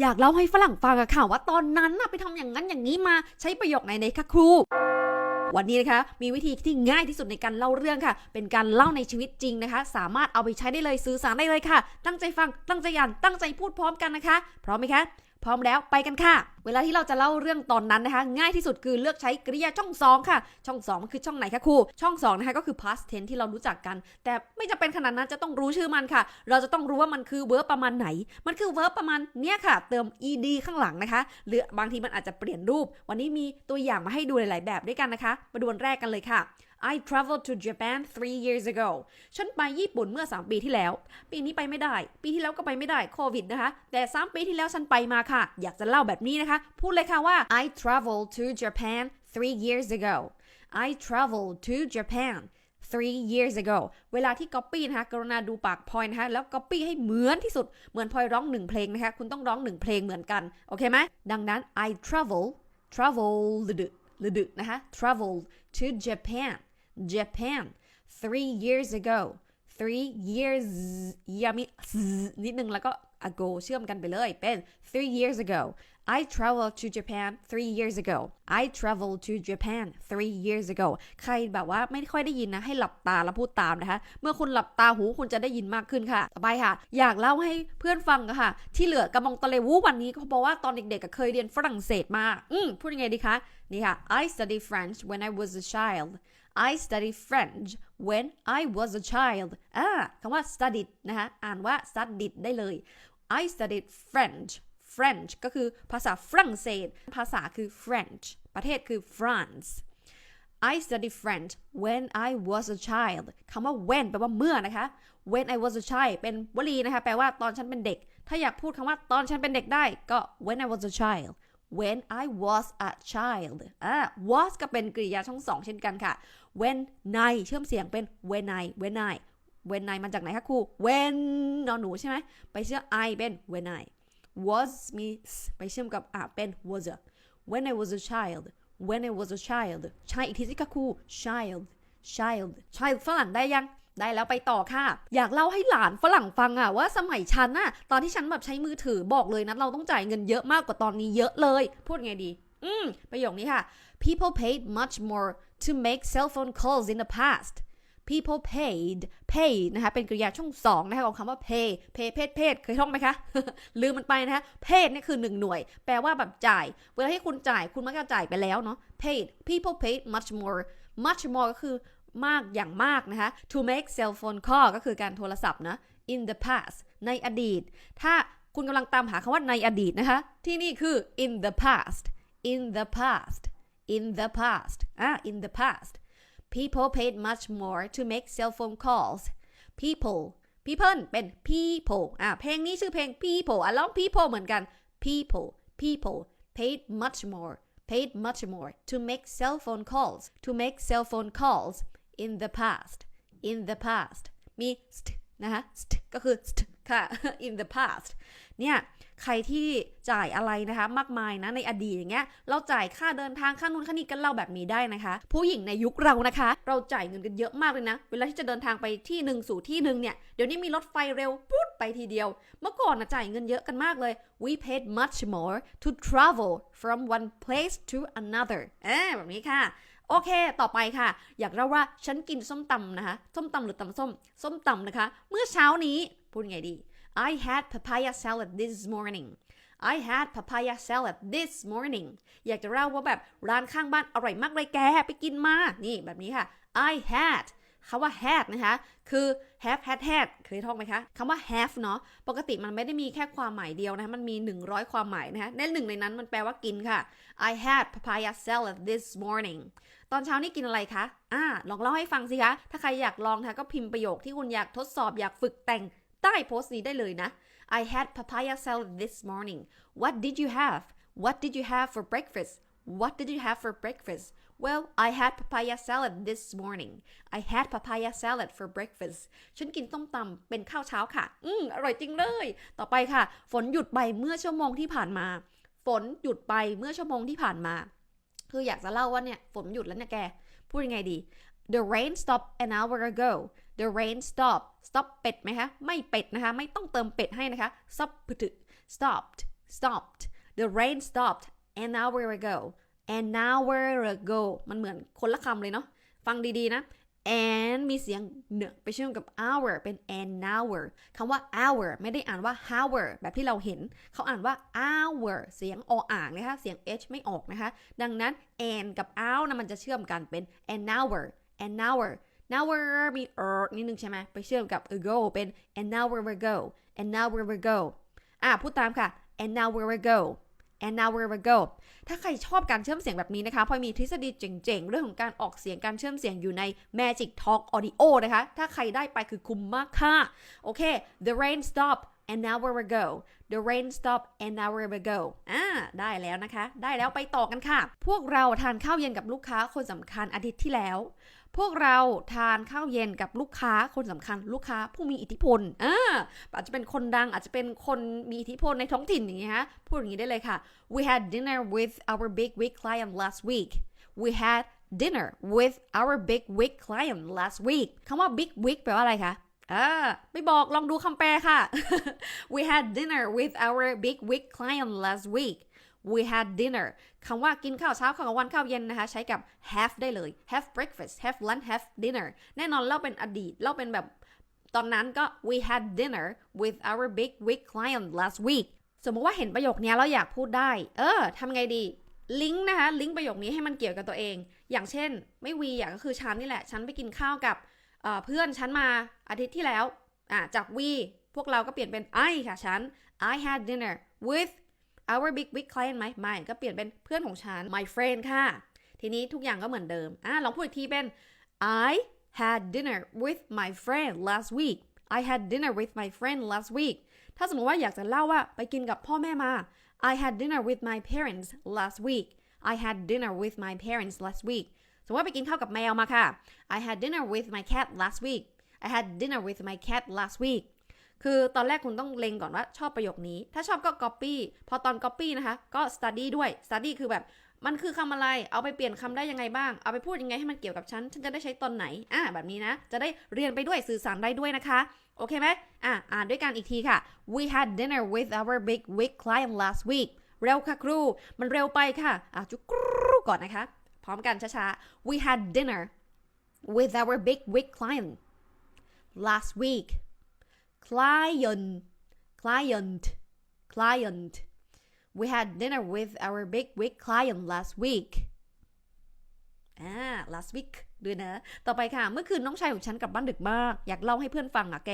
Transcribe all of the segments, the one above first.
อยากเล่าให้ฝรั่งฟังอะค่ะว่าตอนนั้นอะไปทำอย่างนั้นอย่างนี้มาใช้ประโยคไหนในคะครูวันนี้นะคะมีวิธีที่ง่ายที่สุดในการเล่าเรื่องค่ะ เป็นการเล่าในชีวิตจริงนะคะ สามารถเอาไปใช้ได้เลยสื่อสารได้เลยค่ะ ตั้งใจฟังตั้งใจอ่านตั้งใจพูดพร้อมกันนะคะพร้อมไหมคะ พร้อมแล้วไปกันค่ะ เวลาที่เราจะเล่าเรื่องตอนนั้นนะคะ ง่ายที่สุดคือเลือกใช้กริยาช่องสองค่ะ ช่องสองมันคือช่องไหนคะครู ช่องสองนะคะก็คือ past tense ที่เรารู้จักกัน แต่ไม่จำเป็นขนาดนั้นจะต้องรู้ชื่อมันค่ะ เราจะต้องรู้ว่ามันคือ verb ประมาณไหน มันคือ verb ประมาณเนี้ยค่ะ เติม ed ข้างหลังนะคะ หรือบางทีมันอาจจะเปลี่ยนรูป วันนี้มีตัวอย่างมาให้ดูหลาย ๆ แบบด้วยกันนะคะ มาดูวันแรกกันเลยค่ะ I traveled to Japan three years ago ฉันไปญี่ปุ่นเมื่อ 3 ปีที่แล้ว ปีนี้ไปไม่ได้ ปีที่แล้วก็ไปไม่ได้โควิดนะคะ แต่ 3 ปีที่แล้วฉันไปมาค่ะ อยากจะเล่าแบบนี้นะคะ พูดเลยค่ะว่า I traveled to Japan three years ago I traveled to Japan three years ago เวลาที่ copy นะคะกรุณาดูปากพอยนะคะ แล้ว copy ให้เหมือนที่สุด เหมือนพอยร้องหนึ่งเพลงนะคะ คุณต้องร้องหนึ่งเพลงเหมือนกัน โอเคไหม ดังนั้น I travel traveled หรือดึนะคะ travel to Japan Japan three years ago three years ยามินิดนึงแล้วก็ ago เชื่อมกันไปเลยเป็น three years ago I traveled to Japan three years ago I traveled to Japan three years ago ใครแบบว่าไม่ค่อยได้ยินนะ ให้หลับตาแล้วพูดตามนะคะ เมื่อคุณหลับตาหูคุณจะได้ยินมากขึ้นค่ะ ต่อไปค่ะ อยากเล่าให้เพื่อนฟังค่ะ ที่เหลือกำมองตะเลวูวันนี้ก็เพราะว่าตอนเด็กๆเคยเรียนฝรั่งเศสมา อืมพูดยังไงดีคะ นี่ค่ะ I studied French when I was a child I studied French when I was a child อ่าคำว่า studied นะคะอ่านว่า studied ได้เลย I studied French French ก็คือภาษาฝรั่งเศส ภาษาคือ French ประเทศคือ France I studied French when I was a child คำว่า when แปลว่าเมื่อนะคะ when I was a child เป็นวลีนะคะ แปลว่าตอนฉันเป็นเด็ก ถ้าอยากพูดคำว่าตอนฉันเป็นเด็กได้ก็ when I was a child when I was a child อ่า was ก็เป็นกริยาช่องสองเช่นกันค่ะ when I เชื่อมเสียงเป็น when I when I when I มาจากไหนคะครู when นอนหนูใช่ไหม ไปเชื่อ I เป็น when I was มีไปเชื่อมกับอะเป็น was a when I was a child when I was a child ใช่อีกทีสิคะครู child child child ฝรั่งได้ยัง ได้แล้วไปต่อค่ะ อยากเล่าให้หลานฝรั่งฟังอะว่าสมัยฉันน่ะตอนที่ฉันแบบใช้มือถือบอกเลยนะเราต้องจ่ายเงินเยอะมากกว่าตอนนี้เยอะเลย พูดไงดี อืม ประโยคนี้ค่ะ people paid much more to make cell phone calls in the past people paid pay นะคะเป็นกริยาช่องสองนะคะของคำว่า pay pay เพศเพศเคยท่องไหมคะ ลืมมันไปนะคะ paid นี่คือ1หน่วย แปลว่าแบบจ่าย เวลาที่คุณจ่ายคุณมักจะจ่ายไปแล้วเนาะ paid people paid much more much more ก็คือ มากอย่างมากนะคะ to make cell phone call ก็คือการโทรศัพท์นะ in the past ในอดีต ถ้าคุณกำลังตามหาคำว่าในอดีตนะคะ ที่นี่คือ in the past in the past in the past อะ in the past people paid much more to make cell phone calls people people เป็น people อะ เพลงนี้ชื่อเพลง people อะร้อง people เหมือนกัน people people paid much more paid much more to make cell phone calls to make cell phone calls in the past in the past มี st นะคะ st ก็คือ st ค่ะ in the past เนี่ยใครที่จ่ายอะไรนะคะมากมายนะในอดีตอย่างเงี้ยเราจ่ายค่าเดินทางค่านู่นค่านี่กันเล่าแบบนี้ได้นะคะ ผู้หญิงในยุคเรานะคะ เราจ่ายเงินกันเยอะมากเลยนะ เวลาที่จะเดินทางไปที่หนึ่งสู่ที่หนึ่งเนี่ยเดี๋ยวนี้มีรถไฟเร็วปุ๊บไปทีเดียว เมื่อก่อนนะจ่ายเงินเยอะกันมากเลย we paid much more to travel from one place to another เออแบบนี้ค่ะ โอเค ต่อไปค่ะ อยากเล่าว่าฉันกินส้มตำนะคะ ส้มตำหรือตำส้ม ส้มตำนะคะ เมื่อเช้านี้ พูดไงดี I had papaya salad this morning I had papaya salad this morning อยากจะเล่าว่าแบบร้านข้างบ้านอร่อยมากเลยแกไปกินมา นี่แบบนี้ค่ะ I had คำว่า had นะคะ คือ have had had เคยท่องไหมคะ คำว่า have เนาะ ปกติมันไม่ได้มีแค่ความหมายเดียวนะะมันมี 100 ความหมายนะคะในหนึ่งในนั้นมันแปลว่ากินค่ะ I had papaya salad this morning ตอนเช้านี่กินอะไรคะ อ่า ลองเล่าให้ฟังสิคะ ถ้าใครอยากลองนะคะก็พิมพ์ประโยคที่คุณอยากทดสอบอยากฝึกแต่งใต้โพสต์นี้ได้เลยนะ I had papaya salad this morning What did you have What did you have for breakfast What did you have for breakfast Well I had papaya salad this morning I had papaya salad for breakfast ฉันกินต้มตำเป็นข้าวเช้าค่ะ อืมอร่อยจริงเลย ต่อไปค่ะ ฝนหยุดไปเมื่อชั่วโมงที่ผ่านมา ฝนหยุดไปเมื่อชั่วโมงที่ผ่านมา คืออยากจะเล่าว่าเนี่ยฝนหยุดแล้วเนี่ยแก พูดยังไงดี The rain stopped an hour ago The rain stopped stop เป็ดไหมคะไม่เป็ดนะคะ ไม่ต้องเติมเป็ดให้นะคะ stop พึตึ stopped stopped the rain stopped an hour ago an hour ago มันเหมือนคนละคำเลยเนาะ ฟังดีๆนะ and มีเสียงเนไปเชื่อมกับ hour เป็น an hour คำว่า hour ไม่ได้อ่านว่า hour แบบที่เราเห็น เขาอ่านว่า hour เสียงออ่างนะคะ เสียง h ไม่ออกนะคะ ดังนั้น an กับ hour นะมันจะเชื่อมกันเป็น an hour an hour hour มี er นิดนึงใช่ไหมไปเชื่อมกับ ago เป็น an hour ago an hour ago อะพูดตามค่ะ an hour ago an hour ago ถ้าใครชอบการเชื่อมเสียงแบบนี้นะคะพอมีทฤษฎีเจ๋งๆ เรื่องของการออกเสียงการเชื่อมเสียงอยู่ใน Magic Talk Audio นะคะ ถ้าใครได้ไปคือคุ้มมากค่ะ โอเค the rain stopped an hour ago the rain stopped an hour ago อ่าได้แล้วนะคะ ได้แล้วไปต่อกันค่ะ พวกเราทานข้าวเย็นกับลูกค้าคนสำคัญอาทิตย์ที่แล้ว พวกเราทานข้าวเย็นกับลูกค้าคนสำคัญ ลูกค้าผู้มีอิทธิพลอ่าอาจจะเป็นคนดังอาจจะเป็นคนมีอิทธิพลในท้องถิ่นอย่างเงี้ยฮะพูดอย่างนี้ได้เลยค่ะ we had dinner with our big wig client last week we had dinner with our big wig client last week คำว่า big wig แปลว่าอะไรคะ อ่าไม่บอกลองดูคำแปลค่ะ we had dinner with our big wig client last week we had dinner คำว่ากินข้าวเช้าข้าวกลางวันข้าวเย็นนะคะ ใช้กับ have ได้เลย have breakfast have lunch have dinner แน่นอนเล่าเป็นอดีตเล่าเป็นแบบตอนนั้นก็ we had dinner with our big wig client last week สมมติว่าเห็นประโยคนี้แล้วอยากพูดได้ เออทำไงดีลิงก์นะคะลิงก์ประโยคนี้ให้มันเกี่ยวกับตัวเอง อย่างเช่น ไม่วีอย่างก็คือฉันนี่แหละ ฉันไปกินข้าวกับ เพื่อนฉันมาอาทิตย์ที่แล้วอะจากวีพวกเราก็เปลี่ยนเป็น I ค่ะฉัน I had dinner with our big big client ไหมไม่ก็เปลี่ยนเป็นเพื่อนของฉัน my friend ค่ะ ทีนี้ทุกอย่างก็เหมือนเดิมอะลองพูดอีกทีเป็น I had dinner with my friend last week I had dinner with my friend last week ถ้าสมมติว่าอยากจะเล่าว่าไปกินกับพ่อแม่มา I had dinner with my parents last week I had dinner with my parents last week สมมติว่าไปกินข้าวกับแมวมาค่ะ I had dinner with my cat last week I had dinner with my cat last week คือตอนแรกคุณต้องเล็งก่อนว่าชอบประโยคนี้ ถ้าชอบก็ copy พอตอน copy นะคะ ก็ study ด้วย study คือแบบ มันคือคำอะไร เอาไปเปลี่ยนคำได้ยังไงบ้าง เอาไปพูดยังไงให้มันเกี่ยวกับฉัน ฉันจะได้ใช้ตอนไหน อ่า แบบนี้นะ จะได้เรียนไปด้วยสื่อสารได้ด้วยนะคะ โอเคไหมอ่าอ่านด้วยกันอีกทีค่ะ we had dinner with our big wig client last week เร็วค่ะครู มันเร็วไปค่ะ อะจุกรูก่อนนะคะ พร้อมกันช้าๆ we had dinner with our big wig client last week client client client we had dinner with our big wig client last week อ่า last week ด้วยนะ ต่อไปค่ะ เมื่อคืนน้องชายของฉันกลับบ้านดึกมาก อยากเล่าให้เพื่อนฟังอะแก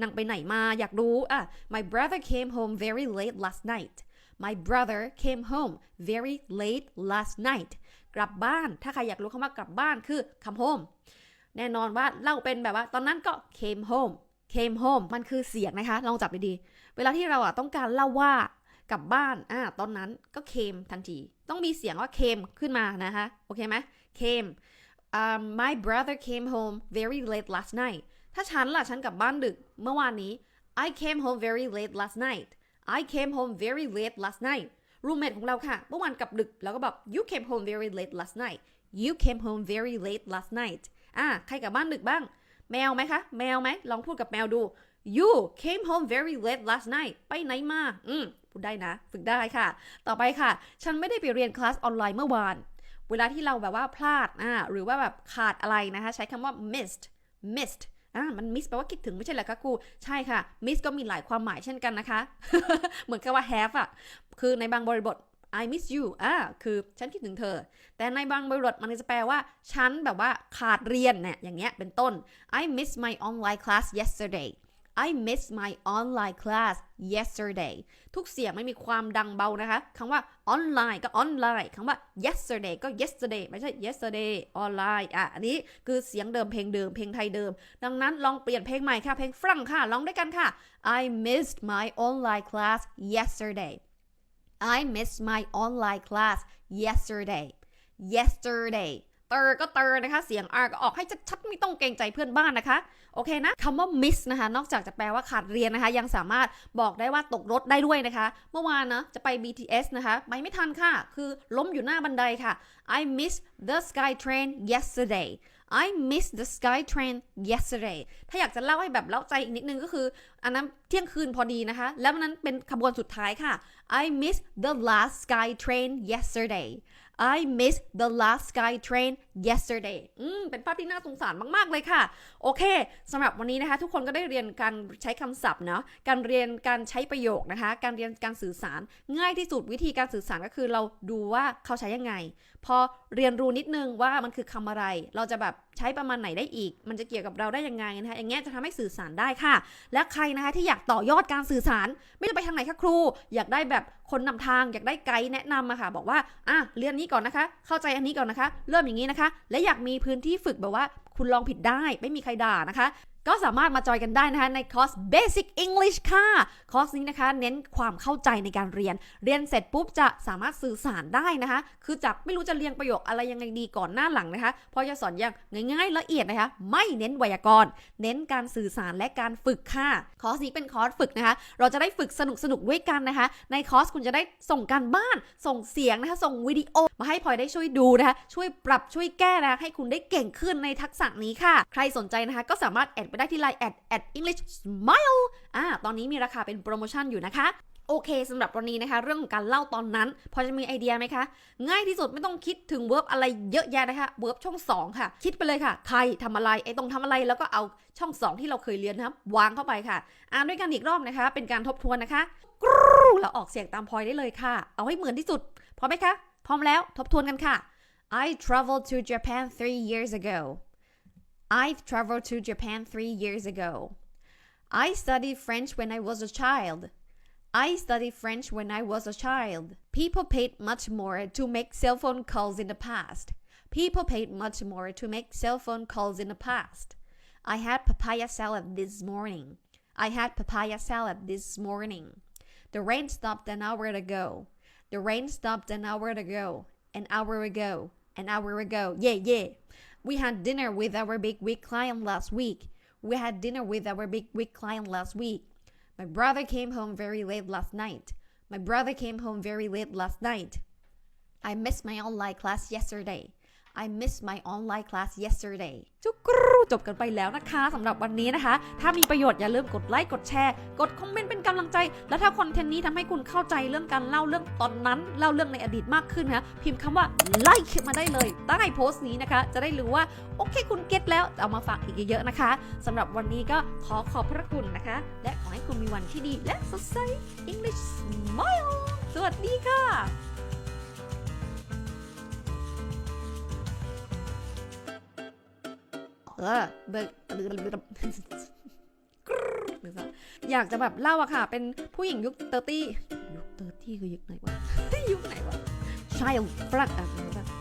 นั่งไปไหนมา อยากรู้อะ my brother came home very late last night my brother came home very late last night กลับบ้าน ถ้าใครอยากรู้คำว่ากลับบ้านคือ come home แน่นอนว่าเล่าเป็นแบบว่า ตอนนั้นก็ came home came home มันคือเสียงนะคะ ลองจับดีๆ เวลาที่เราอะต้องการเล่าว่ากลับบ้าน อ่า ตอนนั้นก็ came ทันที ต้องมีเสียงว่า came ขึ้นมานะคะ โอเคไหม came um, my brother came home very late last night ถ้าฉันล่ะ ฉันกลับบ้านดึกเมื่อวานนี้ I came home very late last night I came home very late last night รูเมทของเราค่ะ เมื่อวานกลับดึกแล้วก็แบบ you came home very late last night you came home very late last night อ่าใครกลับบ้านดึกบ้าง แมวไหมคะ แมวไหม ลองพูดกับแมวดู you came home very late last night ไปไหนมา อืมพูดได้นะ ฝึกได้ค่ะ ต่อไปค่ะ ฉันไม่ได้ไปเรียนคลาสออนไลน์เมื่อวาน เวลาที่เราแบบว่าพลาด อ่า หรือว่าแบบขาดอะไรนะคะ ใช้คำว่า missed missed อ่ามัน miss แปลว่าคิดถึงไม่ใช่เหรอคะครูใช่ค่ะ miss ก็มีหลายความหมายเช่นกันนะคะ เหมือนกับว่า have อะคือในบางบริบท I miss you อ่าคือฉันคิดถึงเธอ แต่ในบางบริบทมันจะแปลว่า ฉันแบบว่าขาดเรียนเนี่ยอย่างเงี้ยเป็นต้น I miss my online class yesterday I missed my online class yesterday ทุกเสียงไม่มีความดังเบานะคะคำว่า online ก็ online คำว่า yesterday ก็ yesterday ไม่ใช่ yesterday online อะ อันนี้คือเสียงเดิมเพลงเดิมเพลงไทยเดิม ดังนั้นลองเปลี่ยนเพลงใหม่ค่ะ เพลงฝรั่งค่ะลองด้วยกันค่ะ I missed my online class yesterday I missed my online class yesterday yesterday เตอร์ก็เตอร์นะคะ เสียง R ก็ออกให้ชัดๆ ไม่ต้องเกรงใจเพื่อนบ้านนะคะ โอเคนะคำว่า miss นะคะ นอกจากจะแปลว่าขาดเรียนนะคะ ยังสามารถบอกได้ว่าตกรถได้ด้วยนะคะ เมื่อวานนะจะไป BTS นะคะ ไปไม่ทันค่ะ คือล้มอยู่หน้าบันไดค่ะ I missed the sky train yesterday I missed the sky train yesterday ถ้าอยากจะเล่าให้แบบเล่าใจอีกนิดนึงก็คือ อันนั้นเที่ยงคืนพอดีนะคะ แล้ววันนั้นเป็นขบวนสุดท้ายค่ะ I missed the last sky train yesterday I missed the last sky train yesterday อืมเป็นภาพที่น่าสงสารมาก ๆ เลยค่ะ โอเคสำหรับวันนี้นะคะ ทุกคนก็ได้เรียนการใช้คำศัพท์เนาะการเรียนการใช้ประโยคนะคะ การเรียนการสื่อสาร ง่ายที่สุดวิธีการสื่อสารก็คือเราดูว่าเขาใช้ยังไง พอเรียนรู้นิดนึงว่ามันคือคำอะไร เราจะแบบ ใช้ประมาณไหนได้อีก มันจะเกี่ยวกับเราได้ยังไงนะคะอย่างเงี้ยจะทำให้สื่อสารได้ค่ะ และใครนะคะที่อยากต่อยอดการสื่อสาร ไม่ต้องไปทางไหนคะครู อยากได้แบบคนนำทาง อยากได้ไกด์แนะนำอะค่ะ บอกว่าอะเรียนนี้ก่อนนะคะ เข้าใจอันนี้ก่อนนะคะ เริ่มอย่างนี้นะคะ และอยากมีพื้นที่ฝึกแบบว่าคุณลองผิดได้ ไม่มีใครด่านะคะ ก็สามารถมาจอยกันได้นะคะในคอร์ส Basic English ค่ะ คอร์สนี้นะคะ เน้นความเข้าใจในการเรียน เรียนเสร็จปุ๊บจะสามารถสื่อสารได้นะคะ คือจากไม่รู้จะเรียงประโยคอะไรยังไงดีก่อนหน้าหลังนะคะพราะจะสอนอย่างง่ายๆละเอียดนะคะ ไม่เน้นไวยากรณ์ เน้นการสื่อสารและการฝึกค่ะ คอร์สนี้เป็นคอร์สฝึกนะคะ เราจะได้ฝึกสนุกสนุกด้วยกันนะคะ ในคอร์สคุณจะได้ส่งการบ้าน ส่งเสียงนะคะ ส่งวิดีโอ มาให้พลอยได้ช่วยดูนะคะ ช่วยปรับช่วยแก้นะะให้คุณได้เก่งขึ้นในทักษะนี้ค่ะ ใครสนใจนะคะก็สามารถแอดไปได้ที่ไลน์แอดแอด English Smile อ่าตอนนี้มีราคาเป็นโปรโมชั่นอยู่นะคะโอเคสำหรับวันนี้นะคะ เรื่องของการเล่าตอนนั้น พอจะมีไอเดียไหมคะ ง่ายที่สุดไม่ต้องคิดถึงเวิร์บอะไรเยอะแยะนะคะเวิร์บช่อง 2 ค่ะ คิดไปเลยค่ะ ใครทำอะไรไอ้ตรงทำอะไรแล้วก็เอาช่อง 2 ที่เราเคยเรียนนะครับวางเข้าไปค่ะ อ่านด้วยกันอีกรอบนะคะ เป็นการทบทวนนะคะกรูแล้วออกเสียงตามพลอยได้เลยค่ะ เอาให้เหมือนที่สุดพร้อมไหมคะพร้อมแล้วทบทวนกันค่ะ I traveled to Japan three years ago I've traveled to Japan three years ago I studied French when I was a child I studied French when I was a child. People paid much more to make cell phone calls in the past. People paid much more to make cell phone calls in the past. I had papaya salad this morning. I had papaya salad this morning. The rain stopped an hour ago. The rain stopped an hour ago. An hour ago. An hour ago. Yeah, yeah. We had dinner with our big wig client last week. We had dinner with our big wig client last week. My brother came home very late last night. My brother came home very late last night. I missed my online class yesterday. I missed my online class yesterday จุกรูจบกันไปแล้วนะคะสำหรับวันนี้นะคะ ถ้ามีประโยชน์อย่าลืมกดไลค์กดแชร์ กดคอมเมนต์เป็นกำ ลังใจ แล้วถ้าคอนเทนต์นี้ทำให้คุณเข้าใจเรื่องการเล่าเรื่องตอนนั้นเล่าเรื่องในอดีตมากขึ้นนะพิมพ์คำว่า like มาได้เลยใต้โพสต์นี้นะคะ จะได้รู้ว่าโอเคคุณเก็ตแล้วจะเอามาฝากอีกเยอะๆนะคะสำหรับวันนี้ก็ขอขอบพระคุณนะคะ และขอให้คุณมีวันที่ดีและสดใส English Smile สวัสดีค่ะเออเบิกอยากจะแบบเล่าอะค่ะ เป็นผู้หญิงยุคเตอร์ตี้ยุคเตอร์ตี้คือยุคไหนวะยุคไหนวะ child ฝรั่งอะ